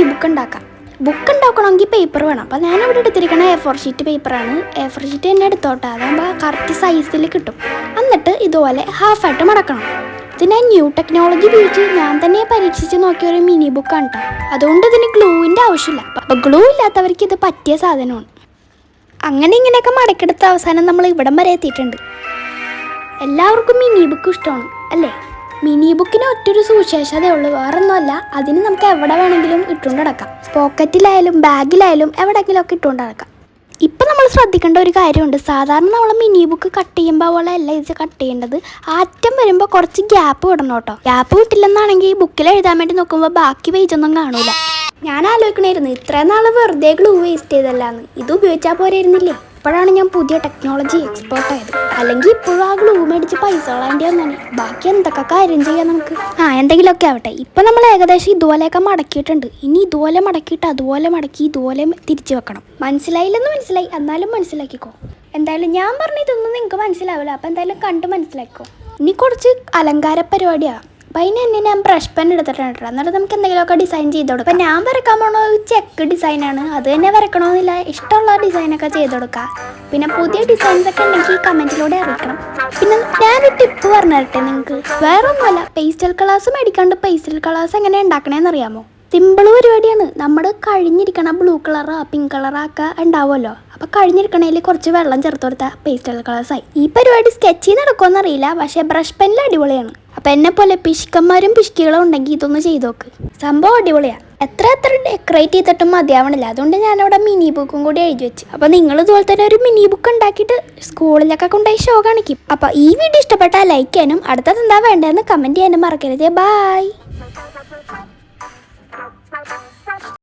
Mini book ഉണ്ടാക്കാം. Book ഉണ്ടാക്കണമെങ്കിൽ paper വേണം. അപ്പോൾ ഞാൻ ഇവിടെ എടുത്തിരിക്കുന്ന എ ഫോർ ഷീറ്റ് പേപ്പറാണ് എ ഫോർ ഷീറ്റ് തന്നെ എടുത്തോട്ടെ. അതാകുമ്പോൾ കറക്റ്റ് സൈസിൽ കിട്ടും. എന്നിട്ട് ഇതുപോലെ ഹാഫായിട്ട് മടക്കണം. ഇത് ഞാൻ ന്യൂ ടെക്നോളജി ഉപയോഗിച്ച് ഞാൻ തന്നെ പരീക്ഷിച്ച് നോക്കിയ ഒരു മിനി ബുക്കാണ് കേട്ടോ അതുകൊണ്ട് ഇതിന് ഗ്ലൂവിന്റെ ആവശ്യമില്ല. അപ്പോൾ ഗ്ലൂ ഇല്ലാത്തവർക്ക് ഇത് പറ്റിയ സാധനമാണ്. അങ്ങനെ ഇങ്ങനെയൊക്കെ മടക്കെടുത്ത അവസാനം നമ്മൾ ഇവിടം വരെ എത്തിയിട്ടുണ്ട്. എല്ലാവർക്കും മിനി ബുക്ക് ഇഷ്ടമാണ് അല്ലേ? മിനി ബുക്കിന് ഒറ്റൊരു സുവിശേഷതേ ഉള്ളൂ. വേറൊന്നുമല്ല അതിന് നമുക്ക് എവിടെ വേണമെങ്കിലും ഇട്ടുകൊണ്ട് നടക്കാം. പോക്കറ്റിലായാലും ബാഗിലായാലും എവിടെയെങ്കിലും ഒക്കെ ഇട്ടുകൊണ്ട് നടക്കാം. ഇപ്പം നമ്മൾ ശ്രദ്ധിക്കേണ്ട ഒരു കാര്യമുണ്ട്. സാധാരണ നമ്മൾ മിനി ബുക്ക് കട്ട് ചെയ്യുമ്പോൾ പോലെ അല്ല ഇത് കട്ട് ചെയ്യേണ്ടത്. ആറ്റം വരുമ്പോൾ കുറച്ച് ഗ്യാപ്പ് വിടണം കേട്ടോ. ഗ്യാപ്പ് വിട്ടില്ലെന്നാണെങ്കിൽ ബുക്കിൽ എഴുതാൻ വേണ്ടി നോക്കുമ്പോൾ ബാക്കി പേജൊന്നും കാണൂല. ഞാൻ ആലോചിക്കണമായിരുന്നു ഇത്രയും നാൾ വെറുതെ ഗ്ലൂ വേസ്റ്റ് ചെയ്തല്ലാന്ന്. ഇത് ഉപയോഗിച്ചാൽ പോരായിരുന്നില്ലേ ഇപ്പോഴാണ് ഞാൻ പുതിയ ടെക്നോളജി എക്സ്പേർട്ട് ആയത്. അല്ലെങ്കിൽ ഇപ്പോഴും ആ ഗ്ലൂ മേടിച്ച് പൈസ കളയേണ്ടി ബാക്കി എന്തൊക്കെ കാര്യം ചെയ്യാം നമുക്ക്? ആ എന്തെങ്കിലുമൊക്കെ ആവട്ടെ. ഇപ്പം നമ്മൾ ഏകദേശം ഇതുപോലെയൊക്കെ മടക്കിയിട്ടുണ്ട്. ഇനി ഇതുപോലെ മടക്കിയിട്ട് അതുപോലെ മടക്കി ഇതുപോലെ തിരിച്ചു വെക്കണം. മനസ്സിലായില്ലെന്ന് മനസ്സിലായി. എന്നാലും മനസ്സിലാക്കിക്കോ. എന്തായാലും ഞാൻ പറഞ്ഞ ഇതൊന്നും നിങ്ങൾക്ക് മനസ്സിലാവില്ല. അപ്പം എന്തായാലും കണ്ട് മനസ്സിലാക്കിക്കോ. ഇനി കുറച്ച് അലങ്കാര പരിപാടിയാണ് അപ്പം അതിന് ഞാൻ ബ്രഷ് പെൻ എടുത്തിട്ടുണ്ട് എന്നിട്ട് നമുക്ക് എന്തെങ്കിലുമൊക്കെ ഡിസൈൻ ചെയ്ത് കൊടുക്കാം. അപ്പം ഞാൻ വരക്കാൻ പോണ ചെക്ക് ഡിസൈനാണ് അത് തന്നെ വരക്കണമെന്നില്ല ഇഷ്ടമുള്ള ഡിസൈനൊക്കെ ചെയ്ത് കൊടുക്കാം. പിന്നെ പുതിയ ഡിസൈൻസ് ഒക്കെ ഉണ്ടെങ്കിൽ കമന്റിലൂടെ അറിയിക്കണം. പിന്നെ ഞാനൊരു ടിപ്പ് പറഞ്ഞു തരട്ടെ നിങ്ങൾക്ക്. വേറൊന്നുമല്ല പേസ്റ്റൽ കളേഴ്സ് മേടിക്കാണ്ട് പേസ്റ്റൽ കളേഴ്സ് എങ്ങനെ ഉണ്ടാക്കണേന്ന് അറിയാമോ? സിമ്പിൾ പരിപാടിയാണ്. നമ്മൾ കഴിഞ്ഞിരിക്കണ. ബ്ലൂ കളറോ പിങ്ക് കളറോ ഒക്കെ ഉണ്ടാവുമല്ലോ. അപ്പോൾ കഴിഞ്ഞിരിക്കണേൽ കുറച്ച് വെള്ളം ചേർത്ത് കൊടുത്താൽ പേസ്റ്റൽ കളേഴ്സായി. ഈ പരിപാടി സ്കെച്ച് നടക്കുമെന്ന് അറിയില്ല പക്ഷേ ബ്രഷ് പെന്നിൽ അടിപൊളിയാണ്. അപ്പം എന്നെ പോലെ പിശുക്കന്മാരും പിശുക്കികളും ഉണ്ടെങ്കിൽ ഇതൊന്ന് ചെയ്ത് നോക്ക്. സംഭവം അടിപൊളിയാണ് എത്ര എത്ര ഡെക്കറേറ്റ് ചെയ്തിട്ടും മതിയാവണില്ല. അതുകൊണ്ട് ഞാനവിടെ മിനി ബുക്കും കൂടി എഴുതി വെച്ചു. അപ്പോൾ നിങ്ങൾ ഇതുപോലെ തന്നെ ഒരു മിനി ബുക്ക് ഉണ്ടാക്കിയിട്ട് സ്കൂളിലൊക്കെ കൊണ്ടുപോയി ഷോ കാണിക്കും. അപ്പോൾ ഈ വീഡിയോ ഇഷ്ടപ്പെട്ടാൽ ലൈക്ക് ചെയ്യാനും അടുത്തത് എന്താ വേണ്ടതെന്ന് കമന്റ് ചെയ്യാനും മറക്കരുത്. ബായ്